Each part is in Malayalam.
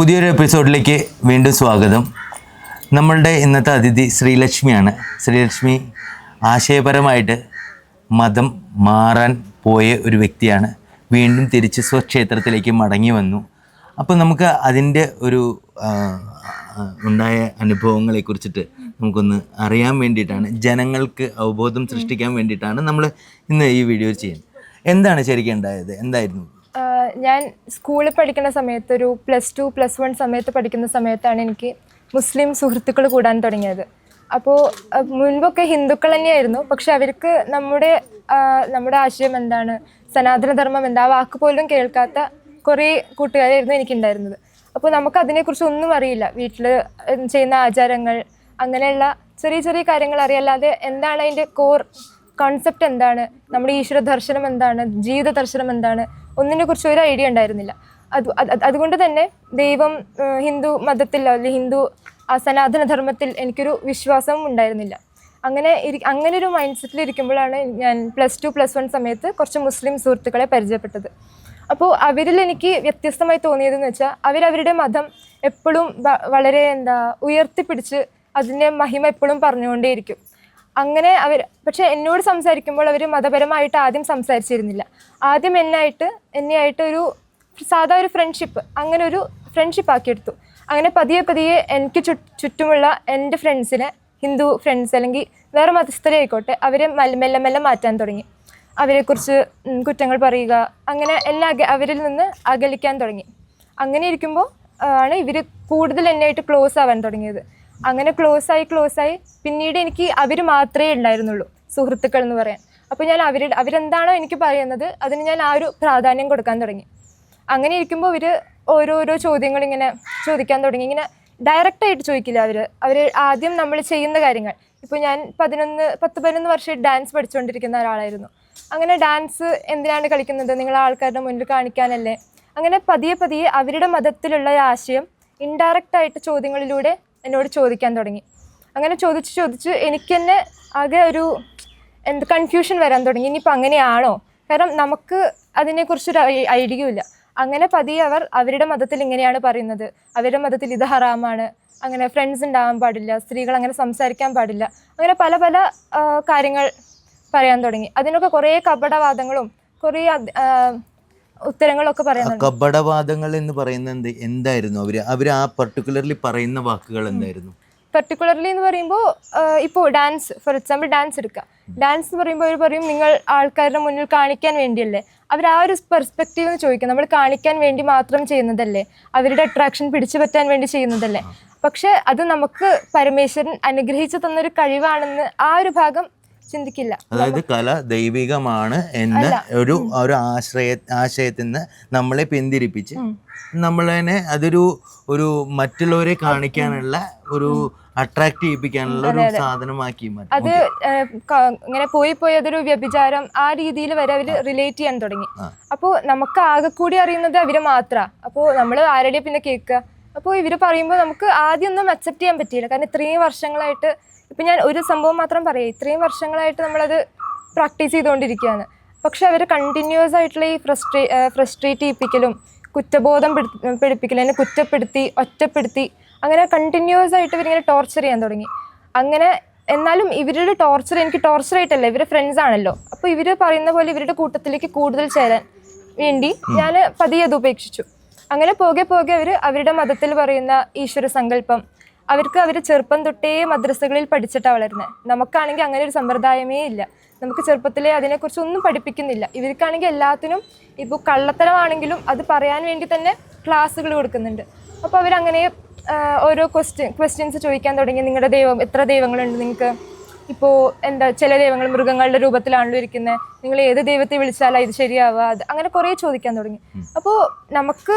പുതിയൊരു എപ്പിസോഡിലേക്ക് വീണ്ടും സ്വാഗതം. നമ്മളുടെ ഇന്നത്തെ അതിഥി ശ്രീലക്ഷ്മിയാണ്. ശ്രീലക്ഷ്മി ആശയപരമായിട്ട് മതം മാറാൻ പോയ ഒരു വ്യക്തിയാണ്. വീണ്ടും തിരിച്ച് സ്വക്ഷേത്രത്തിലേക്ക് മടങ്ങി വന്നു. അപ്പോൾ നമുക്ക് അതിന്റെ ഒരു ഉണ്ടായ അനുഭവങ്ങളെ കുറിച്ചിട്ട് നമുക്കൊന്ന് അറിയാൻ വേണ്ടിയിട്ടാണ് ജനങ്ങൾക്ക് അവബോധം സൃഷ്ടിക്കാൻ വേണ്ടിയിട്ടാണ് നമ്മൾ ഇന്ന് ഈ വീഡിയോ ചെയ്യുന്നത്. എന്താണ് ശരിക്കും ഉണ്ടായത്? എന്തായിരുന്നു? ഞാൻ സ്കൂളിൽ പഠിക്കുന്ന സമയത്ത് ഒരു പ്ലസ് ടു പ്ലസ് വൺ സമയത്ത് പഠിക്കുന്ന സമയത്താണ് എനിക്ക് മുസ്ലിം സുഹൃത്തുക്കൾ കൂടാൻ തുടങ്ങിയത്. അപ്പോൾ മുൻപൊക്കെ ഹിന്ദുക്കൾ തന്നെയായിരുന്നു. പക്ഷെ അവർക്ക് നമ്മുടെ നമ്മുടെ ആശയം എന്താണ്? സനാതനധർമ്മം എന്താ? വാക്ക് പോലും കേൾക്കാത്ത കുറേ കൂട്ടുകാരായിരുന്നു എനിക്കുണ്ടായിരുന്നത്. അപ്പോൾ നമുക്ക് അതിനെക്കുറിച്ച് ഒന്നും അറിയില്ല. വീട്ടിൽ ചെയ്യുന്ന ആചാരങ്ങൾ അങ്ങനെയുള്ള ചെറിയ ചെറിയ കാര്യങ്ങൾ അറിയല്ലാതെ എന്താണ് അതിന്റെ കോർ കോൺസെപ്റ്റ് എന്താണ്? നമ്മുടെ ഈശ്വര ദർശനം എന്താണ്? ജീവിത ദർശനം എന്താണ്? ഒന്നിനെ കുറിച്ച് ഒരു ഐഡിയ ഉണ്ടായിരുന്നില്ല. അത് അത് അത് അതുകൊണ്ട് തന്നെ ദൈവം ഹിന്ദു മതത്തിൽ അല്ലെങ്കിൽ ഹിന്ദു സനാതന ധർമ്മത്തിൽ എനിക്കൊരു വിശ്വാസം ഉണ്ടായിരുന്നില്ല. അങ്ങനെ ഇരി അങ്ങനെ ഒരു മൈൻഡ് സെറ്റിൽ ഇരിക്കുമ്പോഴാണ് ഞാൻ പ്ലസ് ടു പ്ലസ് വൺ സമയത്ത് കുറച്ച് മുസ്ലിം സുഹൃത്തുക്കളെ പരിചയപ്പെട്ടത്. അപ്പോൾ അവരിൽ എനിക്ക് വ്യത്യസ്തമായി തോന്നിയതെന്ന് വെച്ചാൽ അവരവരുടെ മതം എപ്പോഴും വളരെ എന്താ ഉയർത്തിപ്പിടിച്ച് അതിന്റെ മഹിമ എപ്പോഴും പറഞ്ഞുകൊണ്ടേയിരിക്കും. അങ്ങനെ അവർ പക്ഷെ എന്നോട് സംസാരിക്കുമ്പോൾ അവർ മതപരമായിട്ട് ആദ്യം സംസാരിച്ചിരുന്നില്ല. ആദ്യം എന്നായിട്ട് എന്നെയായിട്ട് ഒരു സാധാ ഒരു ഫ്രണ്ട്ഷിപ്പ് അങ്ങനെ ഒരു ഫ്രണ്ട്ഷിപ്പ് ആക്കിയെടുത്തു. അങ്ങനെ പതിയെ പതിയെ എനിക്ക് ചുറ്റുമുള്ള എന്റെ ഫ്രണ്ട്സിനെ ഹിന്ദു ഫ്രണ്ട്സ് അല്ലെങ്കിൽ വേറെ മതസ്ഥരെ ആയിക്കോട്ടെ അവരെ മെല്ലെ മെല്ലെ മാറ്റാൻ തുടങ്ങി. അവരെക്കുറിച്ച് കുറ്റങ്ങൾ പറയുക അങ്ങനെ എല്ലാ അവരിൽ നിന്ന് അകലിക്കാൻ തുടങ്ങി. അങ്ങനെ ഇരിക്കുമ്പോൾ ആണ് ഇവർ കൂടുതൽ എന്നായിട്ട് ക്ലോസ് ആവാൻ തുടങ്ങിയത്. അങ്ങനെ ക്ലോസ് ആയി ക്ലോസ് ആയി. പിന്നീട് എനിക്ക് അവർ മാത്രമേ ഉണ്ടായിരുന്നുള്ളൂ സുഹൃത്തുക്കൾ എന്ന് പറയാൻ. അപ്പോൾ ഞാൻ അവരുടെ അവരെന്താണോ എനിക്ക് പറയുന്നത് അതിന് ഞാൻ ആ ഒരു പ്രാധാന്യം കൊടുക്കാൻ തുടങ്ങി. അങ്ങനെ ഇരിക്കുമ്പോൾ ഇവർ ഓരോരോ ചോദ്യങ്ങൾ ഇങ്ങനെ ചോദിക്കാൻ തുടങ്ങി. ഇങ്ങനെ ഡയറക്റ്റായിട്ട് ചോദിക്കില്ല അവർ അവർ ആദ്യം നമ്മൾ ചെയ്യുന്ന കാര്യങ്ങൾ. ഇപ്പോൾ ഞാൻ പതിനൊന്ന് പത്ത് പതിനൊന്ന് വർഷം ഡാൻസ് പഠിച്ചുകൊണ്ടിരിക്കുന്ന ഒരാളായിരുന്നു. അങ്ങനെ ഡാൻസ് എന്തിനാണ് കളിക്കുന്നത്? നിങ്ങൾ ആൾക്കാരുടെ മുന്നിൽ കാണിക്കാനല്ലേ? അങ്ങനെ പതിയെ പതിയെ അവരുടെ മതത്തിലുള്ള ഒരു ആശയം ഇൻഡയറക്റ്റ് ആയിട്ട് ചോദ്യങ്ങളിലൂടെ എന്നോട് ചോദിക്കാൻ തുടങ്ങി. അങ്ങനെ ചോദിച്ച് ചോദിച്ച് എനിക്ക് തന്നെ ആകെ ഒരു എന്ത് കൺഫ്യൂഷൻ വരാൻ തുടങ്ങി. ഇനിയിപ്പോൾ അങ്ങനെയാണോ? കാരണം നമുക്ക് അതിനെക്കുറിച്ചൊരു ഐഡിയ ഇല്ല. അങ്ങനെ പതിയെ അവർ അവരുടെ മതത്തിൽ ഇങ്ങനെയാണ് പറയുന്നത്. അവരുടെ മതത്തിൽ ഇത് ഹറാമാണ്. അങ്ങനെ ഫ്രണ്ട്സ് ഉണ്ടാവാൻ പാടില്ല. സ്ത്രീകൾ അങ്ങനെ സംസാരിക്കാൻ പാടില്ല. അങ്ങനെ പല പല കാര്യങ്ങൾ പറയാൻ തുടങ്ങി. അതിനൊക്കെ കുറേ കപടവാദങ്ങളും കുറേ ഉത്തരങ്ങളൊക്കെ പറയുന്നുണ്ട്. കപടവാദങ്ങൾ എന്ന് പറയുന്നത് എന്ത് എന്തായിരുന്നു? അവർ അവർ ആ പർട്ടിക്കുലർലി പറയുന്ന വാക്കുകൾ എന്തായിരുന്നു? പർട്ടിക്കുലർലി എന്ന് പറയുമ്പോൾ ഇപ്പോൾ ഡാൻസ് ഫോർ എക്സാമ്പിൾ ഡാൻസ് എടുക്കുക ഡാൻസ് എന്ന് പറയുമ്പോൾ അവർ പറയും നിങ്ങൾ ആൾക്കാരുടെ മുന്നിൽ കാണിക്കാൻ വേണ്ടിയല്ലേ? അവർ ആ ഒരു പെർസ്പെക്റ്റീവ് എന്ന് ചോദിക്കും. നമ്മൾ കാണിക്കാൻ വേണ്ടി മാത്രം ചെയ്യുന്നതല്ലേ? അവരുടെ അട്രാക്ഷൻ പിടിച്ചു പറ്റാൻ വേണ്ടി ചെയ്യുന്നതല്ലേ? പക്ഷെ അത് നമുക്ക് പരമേശ്വരൻ അനുഗ്രഹിച്ചു തന്നൊരു കഴിവാണെന്ന് ആ ഒരു ഭാഗം ചിന്തിക്കില്ല. അതായത് കല ദൈവികമാണ് എന്ന ഒരു ഒരു ആശ്രയ ആശയത്തിൽ നിന്ന് നമ്മളെ പിന്തിരിപ്പിച്ച് നമ്മളതിനെ അതൊരു ഒരു മറ്റുള്ളവരെ കാണിക്കാനുള്ള ഒരു അട്രാക്ട് ചെയ്യിപ്പിക്കാനുള്ള ഒരു സാധനമാക്കി മാറ്റി. അത് ഇങ്ങനെ പോയി പോയി അതൊരു വ്യഭിചാരം ആ രീതിയിൽ വരെ അവർ റിലേറ്റ് ചെയ്യാൻ തുടങ്ങി. അപ്പോൾ നമുക്ക് ആകെ കൂടി അറിയുന്നത് അവർ മാത്ര. അപ്പോൾ നമ്മൾ ആരുടെ പിന്നെ കേൾക്കുക അപ്പോൾ ഇവർ പറയുമ്പോൾ നമുക്ക് ആദ്യം ഒന്നും അക്സെപ്റ്റ് ചെയ്യാൻ പറ്റിയില്ല. കാരണം ഇത്രയും വർഷങ്ങളായിട്ട് ഇപ്പം ഞാൻ ഒരു സംഭവം മാത്രം പറയാം. ഇത്രയും വർഷങ്ങളായിട്ട് നമ്മളത് പ്രാക്ടീസ് ചെയ്തുകൊണ്ടിരിക്കുകയാണ്. പക്ഷെ അവർ കണ്ടിന്യൂസ് ആയിട്ടുള്ള ഈ ഫ്രസ്ട്രേ ഫ്രസ്ട്രേറ്റ് ചെയ്യിപ്പിക്കലും കുറ്റബോധം പിടി- പിടിപ്പിക്കലും എന്നെ കുറ്റപ്പെടുത്തി ഒറ്റപ്പെടുത്തി അങ്ങനെ കണ്ടിന്യൂസ് ആയിട്ട് ഇവരിങ്ങനെ ടോർച്ചർ ചെയ്യാൻ തുടങ്ങി. അങ്ങനെ എന്നാലും ഇവരുടെ ടോർച്ചർ എനിക്ക് ടോർച്ചർ ആയിട്ടല്ല ഇവരുടെ ഫ്രണ്ട്സ് ആണല്ലോ. അപ്പോൾ ഇവർ പറയുന്ന പോലെ ഇവരുടെ കൂട്ടത്തിലേക്ക് കൂടുതൽ ചേരാൻ വേണ്ടി ഞാൻ പതിയെ അത് ഉപേക്ഷിച്ചു. അങ്ങനെ പോകെ പോകെ അവർ അവരുടെ മതത്തിൽ പറയുന്ന ഈശ്വര സങ്കല്പം അവർക്ക് അവർ ചെറുപ്പം തൊട്ടേ മദ്രസകളിൽ പഠിച്ചിട്ടാണ് വളരുന്നത് നമുക്കാണെങ്കിൽ അങ്ങനെ ഒരു സമ്പ്രദായമേ ഇല്ല. നമുക്ക് ചെറുപ്പത്തിലെ അതിനെക്കുറിച്ച് ഒന്നും പഠിപ്പിക്കുന്നില്ല. ഇവർക്കാണെങ്കിൽ എല്ലാത്തിനും ഇപ്പോൾ കള്ളത്തരമാണെങ്കിലും അത് പറയാൻ വേണ്ടി തന്നെ ക്ലാസ്സുകൾ കൊടുക്കുന്നുണ്ട്. അപ്പോൾ അവരങ്ങനെ ഓരോ ക്വസ്റ്റ്യൻ ക്വസ്റ്റ്യൻസ് ചോദിക്കാൻ തുടങ്ങി. നിങ്ങളുടെ ദൈവം എത്ര ദൈവങ്ങളുണ്ട് നിങ്ങൾക്ക് ഇപ്പോൾ എന്താ ചില ദൈവങ്ങൾ മൃഗങ്ങളുടെ രൂപത്തിലാണല്ലോ ഇരിക്കുന്നത് നിങ്ങൾ ഏത് ദൈവത്തെ വിളിച്ചാലാ ഇത് ശരിയാവുക അത് അങ്ങനെ കുറേ ചോദിക്കാൻ തുടങ്ങി. അപ്പോൾ നമുക്ക്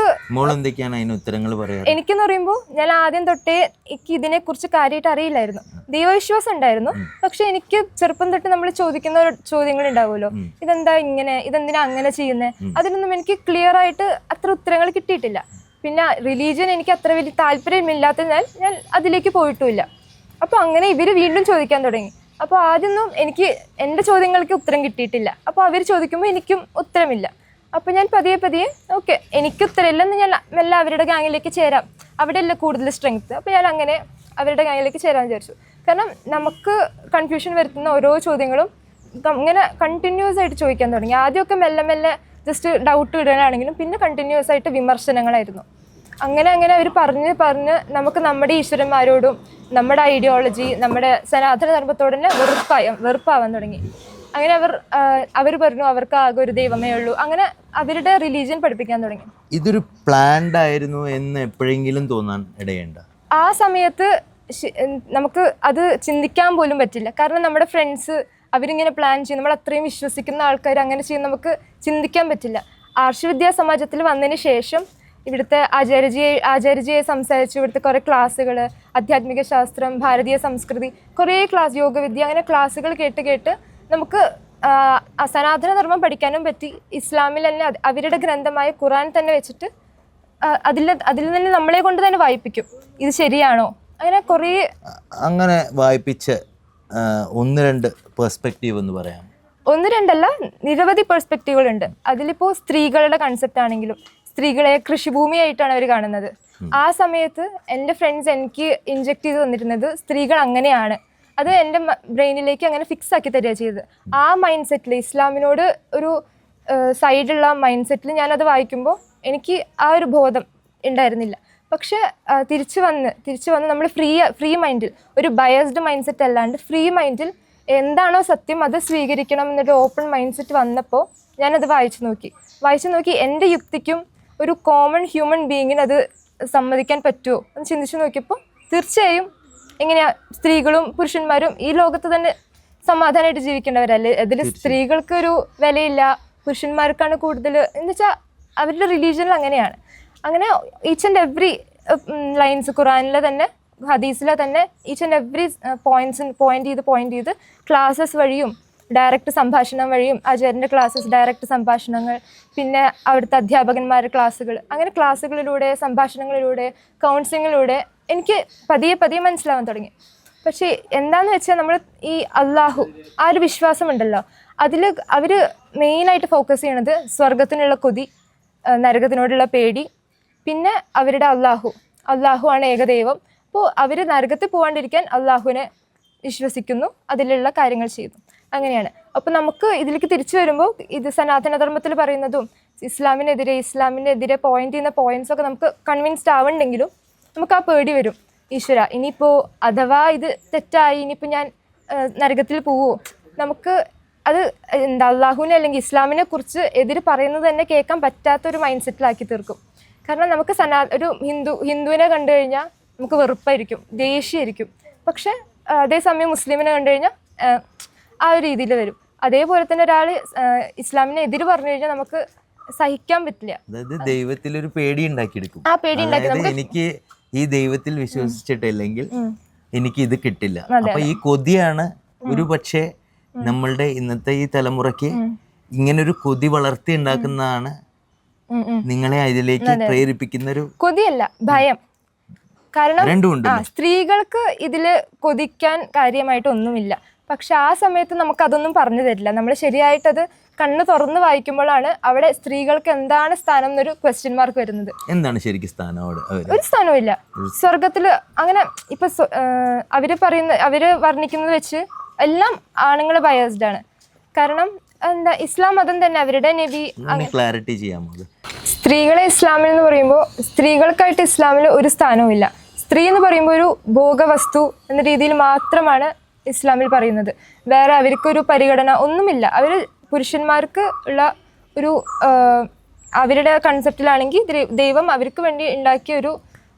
ഉത്തരങ്ങൾ എനിക്കെന്ന് പറയുമ്പോൾ ഞാൻ ആദ്യം തൊട്ടേ എനിക്ക് ഇതിനെക്കുറിച്ച് കാര്യമായിട്ട് അറിയില്ലായിരുന്നു. ദൈവവിശ്വാസം ഉണ്ടായിരുന്നു. പക്ഷെ എനിക്ക് ചെറുപ്പം തൊട്ട് നമ്മൾ ചോദിക്കുന്ന ചോദ്യങ്ങൾ ഉണ്ടാവുമല്ലോ. ഇതെന്താ ഇങ്ങനെ? ഇതെന്തിനാ അങ്ങനെ ചെയ്യുന്നത് അതിനൊന്നും എനിക്ക് ക്ലിയർ ആയിട്ട് അത്ര ഉത്തരങ്ങൾ കിട്ടിയിട്ടില്ല. പിന്നെ റിലീജിയൻ എനിക്ക് അത്ര വലിയ താല്പര്യമില്ലാത്തതിനാൽ ഞാൻ അതിലേക്ക് പോയിട്ടുമില്ല. അപ്പോൾ അങ്ങനെ ഇവർ വീണ്ടും ചോദിക്കാൻ തുടങ്ങി. അപ്പോൾ ആദ്യമൊന്നും എനിക്ക് എന്റെ ചോദ്യങ്ങൾക്ക് ഉത്തരം കിട്ടിയിട്ടില്ല. അപ്പോൾ അവർ ചോദിക്കുമ്പോൾ എനിക്കും ഉത്തരമില്ല. അപ്പോൾ ഞാൻ പതിയെ പതിയെ ഓക്കെ എനിക്ക് ഉത്തരമില്ലെന്ന് ഞാൻ മെല്ലെ അവരുടെ ഗാങ്ങിലേക്ക് ചേരാം. അവിടെയല്ല കൂടുതൽ സ്ട്രെങ്ത് അപ്പോൾ ഞാൻ അങ്ങനെ അവരുടെ ഗാങ്ങിലേക്ക് ചേരാൻ വിചാരിച്ചു. കാരണം നമുക്ക് കൺഫ്യൂഷൻ വരുത്തുന്ന ഓരോ ചോദ്യങ്ങളും അങ്ങനെ കണ്ടിന്യൂസ് ആയിട്ട് ചോദിക്കാൻ തുടങ്ങി. ആദ്യമൊക്കെ മെല്ലെ മെല്ലെ ജസ്റ്റ് ഡൗട്ട് ഇടാനാണെങ്കിലും പിന്നെ കണ്ടിന്യൂസ് ആയിട്ട് വിമർശനങ്ങളായിരുന്നു. അങ്ങനെ അങ്ങനെ അവർ പറഞ്ഞ് പറഞ്ഞ് നമുക്ക് നമ്മുടെ ഈശ്വരന്മാരോടും നമ്മുടെ ഐഡിയോളജി നമ്മുടെ സനാതന ധർമ്മത്തോട് തന്നെ വെറുപ്പായ വെറുപ്പാവാൻ തുടങ്ങി. അങ്ങനെ അവർ അവർ പറഞ്ഞു അവർക്ക് ആകെ ഒരു ദൈവമേ ഉള്ളൂ. അങ്ങനെ അവരുടെ റിലീജിയൻ പഠിപ്പിക്കാൻ തുടങ്ങി. ഇതൊരു പ്ലാൻഡ് ആയിരുന്നു എന്ന് എപ്പോഴെങ്കിലും തോന്നാൻ ഇടയുണ്ട്? ആ സമയത്ത് നമുക്ക് അത് ചിന്തിക്കാൻ പോലും പറ്റില്ല. കാരണം നമ്മുടെ ഫ്രണ്ട്സ് അവരിങ്ങനെ പ്ലാൻ ചെയ്യും. നമ്മൾ അത്രയും വിശ്വസിക്കുന്ന ആൾക്കാർ അങ്ങനെ ചെയ്യും നമുക്ക് ചിന്തിക്കാൻ പറ്റില്ല. ആർഷവിദ്യാ സമാജത്തിൽ വന്നതിന് ശേഷം ഇവിടുത്തെ ആചാര്യജിയെ ആചാര്യജിയെ സംസാരിച്ചു. ഇവിടുത്തെ കുറേ ക്ലാസ്സുകൾ ആധ്യാത്മിക ശാസ്ത്രം ഭാരതീയ സംസ്കൃതി കുറേ ക്ലാസ് യോഗവിദ്യ അങ്ങനെ ക്ലാസ്സുകൾ കേട്ട് കേട്ട് നമുക്ക് സനാതന ധർമ്മം പഠിക്കാനും പറ്റി. ഇസ്ലാമിൽ തന്നെ അവരുടെ ഗ്രന്ഥമായ ഖുറാൻ തന്നെ വെച്ചിട്ട് അതിൽ അതിൽ തന്നെ നമ്മളെ കൊണ്ട് തന്നെ വായിപ്പിക്കും. ഇത് ശരിയാണോ? അങ്ങനെ കുറേ അങ്ങനെ വായിപ്പിച്ച് ഒന്ന് രണ്ട് പെർസ്പെക്റ്റീവ് എന്ന് പറയാം. ഒന്ന് രണ്ടല്ല നിരവധി പെർസ്പെക്റ്റീവുകളുണ്ട് അതിലിപ്പോൾ സ്ത്രീകളുടെ കൺസെപ്റ്റ് ആണെങ്കിലും സ്ത്രീകളെ കൃഷിഭൂമിയായിട്ടാണ് അവർ കാണുന്നത്. ആ സമയത്ത് എന്റെ ഫ്രണ്ട്സ് എനിക്ക് ഇൻജെക്ട് ചെയ്ത് തന്നിരുന്നത് സ്ത്രീകൾ അങ്ങനെയാണ്. അത് എന്റെ ബ്രെയിനിലേക്ക് അങ്ങനെ ഫിക്സ് ആക്കി തരിക ചെയ്തത്. ആ മൈൻഡ് സെറ്റിൽ ഇസ്ലാമിനോട് ഒരു സൈഡുള്ള മൈൻഡ് സെറ്റിൽ ഞാനത് വായിക്കുമ്പോൾ എനിക്ക് ആ ഒരു ബോധം ഉണ്ടായിരുന്നില്ല. പക്ഷെ തിരിച്ചു വന്ന് തിരിച്ചു വന്ന് നമ്മൾ ഫ്രീ ഫ്രീ മൈൻഡിൽ ഒരു ബയസ്ഡ് മൈൻഡ് സെറ്റ് അല്ലാണ്ട് ഫ്രീ മൈൻഡിൽ എന്താണോ സത്യം അത് സ്വീകരിക്കണം എന്നൊരു ഓപ്പൺ മൈൻഡ് സെറ്റ് വന്നപ്പോൾ ഞാനത് വായിച്ചു നോക്കി. വായിച്ചു നോക്കി എന്റെ യുക്തിക്കും ഒരു കോമൺ ഹ്യൂമൻ ബീയിങ്ങിന് അത് സമ്മതിക്കാൻ പറ്റുമോ എന്ന് ചിന്തിച്ചു നോക്കിയപ്പോൾ തീർച്ചയായും എങ്ങനെയാ സ്ത്രീകളും പുരുഷന്മാരും ഈ ലോകത്ത് തന്നെ സമാധാനമായിട്ട് ജീവിക്കേണ്ടവരല്ലേ അതിൽ സ്ത്രീകൾക്ക് ഒരു വിലയില്ല പുരുഷന്മാർക്കാണ് കൂടുതൽ എന്ന് വെച്ചാൽ അവരുടെ റിലീജിയനിൽ അങ്ങനെയാണ്. അങ്ങനെ ഈച്ച് ആൻഡ് എവ്രി ലൈൻസ് ഖുറാനിലെ തന്നെ ഹദീസിലെ തന്നെ each and every points point ചെയ്ത് പോയിന്റ് ചെയ്ത് ക്ലാസ്സസ് വഴിയും ഡയറക്റ്റ് സംഭാഷണം വഴിയും ആചാര്യന്റെ ക്ലാസ്സസ് ഡയറക്റ്റ് സംഭാഷണങ്ങൾ പിന്നെ അവിടുത്തെ അധ്യാപകന്മാരുടെ ക്ലാസ്സുകൾ അങ്ങനെ ക്ലാസ്സുകളിലൂടെ സംഭാഷണങ്ങളിലൂടെ കൗൺസിലിങ്ങിലൂടെ എനിക്ക് പതിയെ പതിയെ മനസ്സിലാവാൻ തുടങ്ങി. പക്ഷേ എന്താന്ന് വെച്ചാൽ നമ്മൾ ഈ അള്ളാഹു ആ ഒരു വിശ്വാസമുണ്ടല്ലോ. അതിൽ അവർ മെയിനായിട്ട് ഫോക്കസ് ചെയ്യണത് സ്വർഗത്തിനുള്ള കൊതി നരകത്തിനോടുള്ള പേടി പിന്നെ അവരുടെ അള്ളാഹു അള്ളാഹു ആണ് ഏകദൈവം. അപ്പോൾ അവർ നരകത്തിൽ പോകാണ്ടിരിക്കാൻ അള്ളാഹുവിനെ വിശ്വസിക്കുന്നു അതിലുള്ള കാര്യങ്ങൾ ചെയ്യുന്നു. അങ്ങനെയാണ്. അപ്പോൾ നമുക്ക് ഇതിലേക്ക് തിരിച്ചു വരുമ്പോൾ ഇത് സനാതന ധർമ്മത്തിൽ പറയുന്നതും ഇസ്ലാമിനെതിരെ ഇസ്ലാമിനെതിരെ പോയിന്റ് ചെയ്യുന്ന പോയിന്റ്സ് ഒക്കെ നമുക്ക് കൺവിൻസ്ഡ് ആവണ്ടെങ്കിലും നമുക്ക് ആ പേടി വരും. ഈശ്വര ഇനിയിപ്പോൾ അഥവാ ഇത് തെറ്റായി ഇനിയിപ്പോൾ ഞാൻ നരകത്തിൽ പോവോ? നമുക്ക് അത് എന്താ അള്ളാഹുവിനെ അല്ലെങ്കിൽ ഇസ്ലാമിനെ കുറിച്ച് എതിര് പറയുന്നത് തന്നെ കേൾക്കാൻ പറ്റാത്തൊരു മൈൻഡ് സെറ്റിലാക്കി തീർക്കും. കാരണം നമുക്ക് സനാ ഒരു ഹിന്ദു ഹിന്ദുവിനെ കണ്ടു കഴിഞ്ഞാൽ നമുക്ക് വെറുപ്പായിരിക്കും ദേഷ്യമായിരിക്കും. പക്ഷേ അതേസമയം മുസ്ലിമിനെ കണ്ടു കഴിഞ്ഞാൽ ആ, ഒരു രീതിയിൽ വരും. അതേപോലെ തന്നെ ഒരാൾ ഇസ്ലാമിനെ എതിര് പറഞ്ഞു കഴിഞ്ഞാൽ നമുക്ക് സഹിക്കാൻ പറ്റില്ല. അതായത് ദൈവത്തിൽ ഒരു പേടി ഉണ്ടാക്കിയെടുക്കും. ആ പേടി ഉണ്ടാക്കി എനിക്ക് ഈ ദൈവത്തിൽ വിശ്വസിച്ചിട്ടില്ലെങ്കിൽ എനിക്ക് ഇത് കിട്ടില്ല. അപ്പൊ ഈ കൊതിയാണ് ഒരു പക്ഷേ നമ്മളുടെ ഇന്നത്തെ ഈ തലമുറയ്ക്ക് ഇങ്ങനെ ഒരു കൊതി വളർത്തി ഉണ്ടാക്കുന്നതാണ്. നിങ്ങളെ അതിലേക്ക് പ്രേരിപ്പിക്കുന്ന ഒരു കൊതിയല്ല ഭയം. കാരണം സ്ത്രീകൾക്ക് ഇതിൽ കൊതിക്കാൻ കാര്യമായിട്ട് ഒന്നുമില്ല പക്ഷെ ആ സമയത്ത് നമുക്കതൊന്നും പറഞ്ഞു തരില്ല. നമ്മൾ ശരിയായിട്ടത് കണ്ണ് തുറന്ന് വായിക്കുമ്പോഴാണ് അവിടെ സ്ത്രീകൾക്ക് എന്താണ് സ്ഥാനം എന്നൊരു ക്വസ്റ്റ്യൻ മാർക്ക് വരുന്നത്. എന്താണ് ശരിക്കും സ്ഥാനം ഒരു സ്ഥാനവും ഇല്ല. സ്വർഗത്തിൽ അങ്ങനെ ഇപ്പൊ അവർ പറയുന്ന അവർ വർണിക്കുന്നത് വെച്ച് എല്ലാം ആണുങ്ങൾ ബയസ്ഡ് ആണ്. കാരണം എന്താ ഇസ്ലാം മതം തന്നെ അവരുടെ നബി ക്ലാരിറ്റി ചെയ്യാമോ സ്ത്രീകളെ ഇസ്ലാമിൽ എന്ന് പറയുമ്പോൾ സ്ത്രീകൾക്കായിട്ട് ഇസ്ലാമിൽ ഒരു സ്ഥാനവും ഇല്ല. സ്ത്രീ എന്ന് പറയുമ്പോൾ ഒരു ഭോഗവസ്തു എന്ന രീതിയിൽ മാത്രമാണ് ഇസ്ലാമിൽ പറയുന്നത്. വേറെ അവർക്കൊരു പരിഗണന ഒന്നുമില്ല. അവർ പുരുഷന്മാർക്ക് ഉള്ള ഒരു അവരുടെ കൺസെപ്റ്റിലാണെങ്കിൽ ദൈവം അവർക്ക് വേണ്ടി ഉണ്ടാക്കിയ ഒരു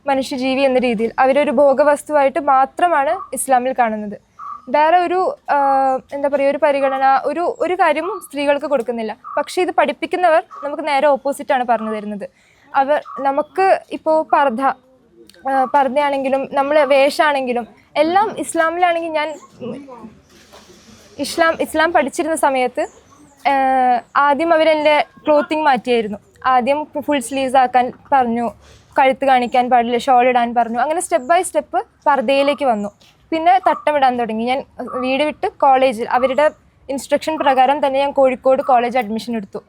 മനുഷ്യജീവി എന്ന രീതിയിൽ അവരൊരു ഭോഗവസ്തുവായിട്ട് മാത്രമാണ് ഇസ്ലാമിൽ കാണുന്നത്. വേറെ ഒരു എന്താ പറയുക ഒരു പരിഗണന ഒരു ഒരു കാര്യവും സ്ത്രീകൾക്ക് കൊടുക്കുന്നില്ല. പക്ഷേ ഇത് പഠിപ്പിക്കുന്നവർ നമുക്ക് നേരെ ഓപ്പോസിറ്റാണ് പറഞ്ഞു തരുന്നത്. അവർ നമുക്ക് ഇപ്പോൾ പർദ്ധ പർദ്ധയാണെങ്കിലും നമ്മൾ വേഷാണെങ്കിലും എല്ലാം ഇസ്ലാമിലാണെങ്കിൽ ഞാൻ ഇസ്ലാം ഇസ്ലാം പഠിച്ചിരുന്ന സമയത്ത് ആദ്യം അവരെന്റെ ക്ലോത്തിങ് മാറ്റിയായിരുന്നു. ആദ്യം ഫുൾ സ്ലീവ്സ് ആക്കാൻ പറഞ്ഞു കഴുത്ത് കാണിക്കാൻ പാടില്ല ഷോൾ ഇടാൻ പറഞ്ഞു. അങ്ങനെ സ്റ്റെപ്പ് ബൈ സ്റ്റെപ്പ് പർദ്ദയിലേക്ക് വന്നു. പിന്നെ തട്ടമിടാൻ തുടങ്ങി. ഞാൻ വീട് വിട്ട് കോളേജിൽ അവരുടെ ഇൻസ്ട്രക്ഷൻ പ്രകാരം തന്നെ ഞാൻ കോഴിക്കോട് കോളേജ് അഡ്മിഷൻ എടുത്തു.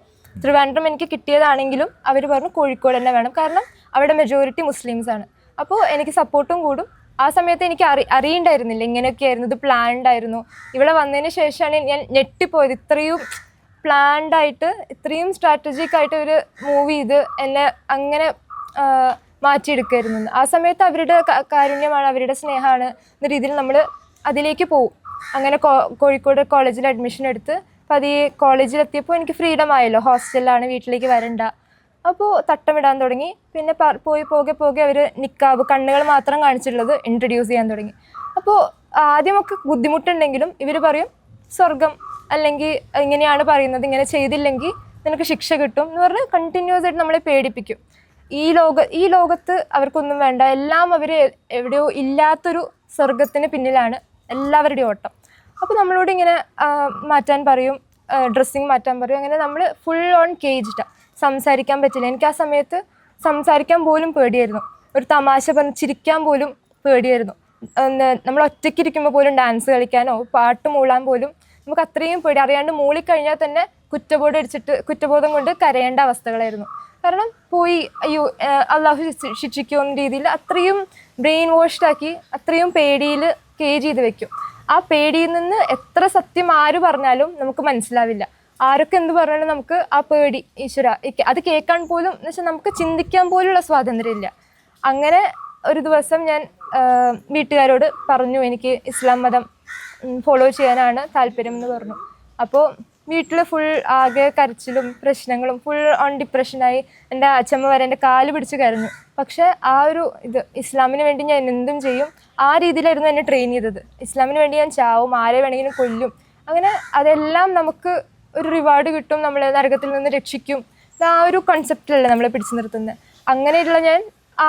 തിരുവനന്തപുരം എനിക്ക് കിട്ടിയതാണെങ്കിലും അവർ പറഞ്ഞു കോഴിക്കോട് തന്നെ വേണം. കാരണം അവിടെ മെജോറിറ്റി മുസ്ലിംസ് ആണ്. അപ്പോൾ എനിക്ക് സപ്പോർട്ടും കൂടും. ആ സമയത്ത് എനിക്ക് അറി അറിയണ്ടായിരുന്നില്ല. ഇങ്ങനെയൊക്കെയായിരുന്നു. ഇത് പ്ലാൻഡ് ആയിരുന്നു. ഇവിടെ വന്നതിന് ശേഷമാണ് ഞാൻ ഞെട്ടിപ്പോയത്. ഇത്രയും പ്ലാൻഡ് ആയിട്ട് ഇത്രയും സ്ട്രാറ്റജിക് ആയിട്ട് ഒരു മൂവ് ചെയ്ത് എന്നെ അങ്ങനെ മാറ്റിയെടുക്കായിരുന്നു. ആ സമയത്ത് അവരുടെ കാരുണ്യമാണ് അവരുടെ സ്നേഹമാണ് എന്ന രീതിയിൽ നമ്മൾ അതിലേക്ക് പോകും അങ്ങനെ കോഴിക്കോട് കോളേജിൽ അഡ്മിഷൻ എടുത്ത് അപ്പോൾ അത് ഈ കോളേജിലെത്തിയപ്പോൾ എനിക്ക് ഫ്രീഡം ആയല്ലോ. ഹോസ്റ്റലിലാണ് വീട്ടിലേക്ക് വരണ്ട. അപ്പോൾ തട്ടമിടാൻ തുടങ്ങി. പിന്നെ പോയി പോകെ പോകെ അവർ നിക്കാവ് കണ്ണുകൾ മാത്രം കാണിച്ചിട്ടുള്ളത് ഇൻട്രൊഡ്യൂസ് ചെയ്യാൻ തുടങ്ങി. അപ്പോൾ ആദ്യമൊക്കെ ബുദ്ധിമുട്ടുണ്ടെങ്കിലും ഇവർ പറയും സ്വർഗം അല്ലെങ്കിൽ ഇങ്ങനെയാണ് പറയുന്നത് ഇങ്ങനെ ചെയ്തില്ലെങ്കിൽ നിനക്ക് ശിക്ഷ കിട്ടും എന്ന് പറഞ്ഞ് കണ്ടിന്യൂസ് ആയിട്ട് നമ്മളെ പേടിപ്പിക്കും. ഈ ലോക ഈ ലോകത്ത് അവർക്കൊന്നും വേണ്ട. എല്ലാം അവർ എവിടെയോ ഇല്ലാത്തൊരു സ്വർഗത്തിന് പിന്നിലാണ് എല്ലാവരുടെയും ഓട്ടം. അപ്പോൾ നമ്മളോട് ഇങ്ങനെ മാറ്റാൻ പറയും ഡ്രസ്സിങ് മാറ്റാൻ പറയും. അങ്ങനെ നമ്മൾ ഫുൾ ഓൺ കേജ്ഡാണ് സംസാരിക്കാൻ പറ്റില്ല. എനിക്ക് ആ സമയത്ത് സംസാരിക്കാൻ പോലും പേടിയായിരുന്നു. ഒരു തമാശ പറഞ്ഞ് ചിരിക്കാൻ പോലും പേടിയായിരുന്നു. നമ്മൾ നമ്മൾ ഒറ്റയ്ക്കിരിക്കുമ്പോൾ പോലും ഡാൻസ് കളിക്കാനോ പാട്ട് മൂളാൻ പോലും നമുക്ക് അത്രയും പേടി. അറിയാണ്ട് മൂളിക്കഴിഞ്ഞാൽ തന്നെ കുറ്റബോധം അടിച്ചിട്ട് കുറ്റബോധം കൊണ്ട് കരയേണ്ട അവസ്ഥകളായിരുന്നു. കാരണം പോയി അയ്യോ അള്ളാഹു ശിക്ഷിക്കോ എന്ന രീതിയിൽ അത്രയും ബ്രെയിൻ വാഷ്ഡാക്കി അത്രയും പേടിയിൽ കേജ് ചെയ്ത് വെക്കും. ആ പേടിയിൽ നിന്ന് എത്ര സത്യം ആര് പറഞ്ഞാലും നമുക്ക് മനസ്സിലാവില്ല. ആരൊക്കെ എന്ത് പറഞ്ഞാലും നമുക്ക് ആ പേടി ഈശ്വര. അത് കേൾക്കാൻ പോലും എന്ന് വെച്ചാൽ നമുക്ക് ചിന്തിക്കാൻ പോലുള്ള സ്വാതന്ത്ര്യമില്ല അങ്ങനെ ഒരു ദിവസം ഞാൻ വീട്ടുകാരോട് പറഞ്ഞു എനിക്ക് ഇസ്ലാം മതം ഫോളോ ചെയ്യാനാണ് താല്പര്യം എന്ന് പറഞ്ഞു. അപ്പോൾ വീട്ടിൽ ഫുൾ ആകെ കരച്ചിലും പ്രശ്നങ്ങളും ഫുൾ ഓൺ ഡിപ്രഷനായി എന്റെ അച്ഛമ്മ വരെ എന്റെ കാൽ പിടിച്ച് കരഞ്ഞു. പക്ഷേ ആ ഒരു ഇത് ഇസ്ലാമിന് വേണ്ടി ഞാൻ എന്തും ചെയ്യും ആ രീതിയിലായിരുന്നു എന്നെ ട്രെയിൻ ചെയ്തത്. ഇസ്ലാമിന് വേണ്ടി ഞാൻ ചാവും ആരെ വേണമെങ്കിലും കൊല്ലും. അങ്ങനെ അതെല്ലാം നമുക്ക് ഒരു റിവാർഡ് കിട്ടും നമ്മളെ നരകത്തിൽ നിന്ന് രക്ഷിക്കും. ആ ഒരു കൺസെപ്റ്റിലല്ലേ നമ്മളെ പിടിച്ചു നിർത്തുന്നത് അങ്ങനെയുള്ള ഞാൻ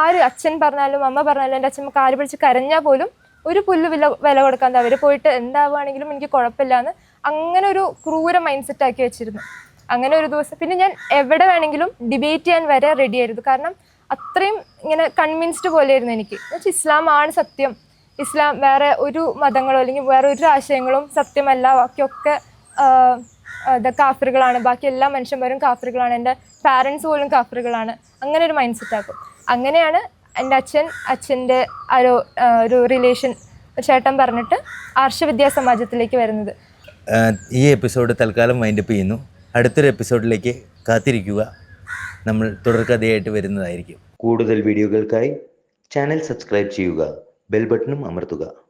ആര് അച്ഛൻ പറഞ്ഞാലും അമ്മ പറഞ്ഞാലും എന്റെ അച്ഛൻ കാൽ പിടിച്ച് കരഞ്ഞാൽ പോലും ഒരു പുല്ല് വില വില കൊടുക്കാതെ അവർ പോയിട്ട് എന്താവുകയാണെങ്കിലും എനിക്ക് കുഴപ്പമില്ല എന്ന് അങ്ങനെ ഒരു ക്രൂര മൈൻഡ് സെറ്റ് ആക്കി വെച്ചിരുന്നു. അങ്ങനെ ഒരു ദിവസം പിന്നെ ഞാൻ എവിടെ വേണമെങ്കിലും ഡിബേറ്റ് ചെയ്യാൻ വരെ റെഡി ആയിരുന്നു. കാരണം അത്രയും ഇങ്ങനെ കൺവിൻസ്ഡ് പോലെയായിരുന്നു എനിക്ക്. എന്നുവെച്ചാൽ ഇസ്ലാം ആണ് സത്യം. ഇസ്ലാം വേറെ ഒരു മതങ്ങളോ അല്ലെങ്കിൽ വേറെ ഒരു ആശയങ്ങളും സത്യമല്ല ബാക്കിയൊക്കെ ആഹ്, ഇത് കാഫറുകളാണ്. ബാക്കി എല്ലാ മനുഷ്യന്മാരും കാഫറുകളാണ്. എന്റെ പാരൻസ് പോലും കാഫറുകളാണ്. അങ്ങനെ ഒരു മൈൻഡ് സെറ്റ് ആക്കും. അങ്ങനെയാണ് എന്റെ അച്ഛൻ അച്ഛന്റെ ഒരു ഒരു റിലേഷൻ ചേട്ടൻ പറഞ്ഞിട്ട് ആർഷവിദ്യാ സമാജത്തിലേക്ക് വരുന്നത്. ഈ എപ്പിസോഡ് തൽക്കാലം വൈൻഡപ്പ് ചെയ്യുന്നു. അടുത്തൊരു എപ്പിസോഡിലേക്ക് കാത്തിരിക്കുക. നമ്മൾ തുടർക്കഥയായിട്ട് വരുന്നതായിരിക്കും. കൂടുതൽ വീഡിയോകൾക്കായി ചാനൽ സബ്സ്ക്രൈബ് ചെയ്യുക. ബെൽ ബട്ടണും അമർത്തുക.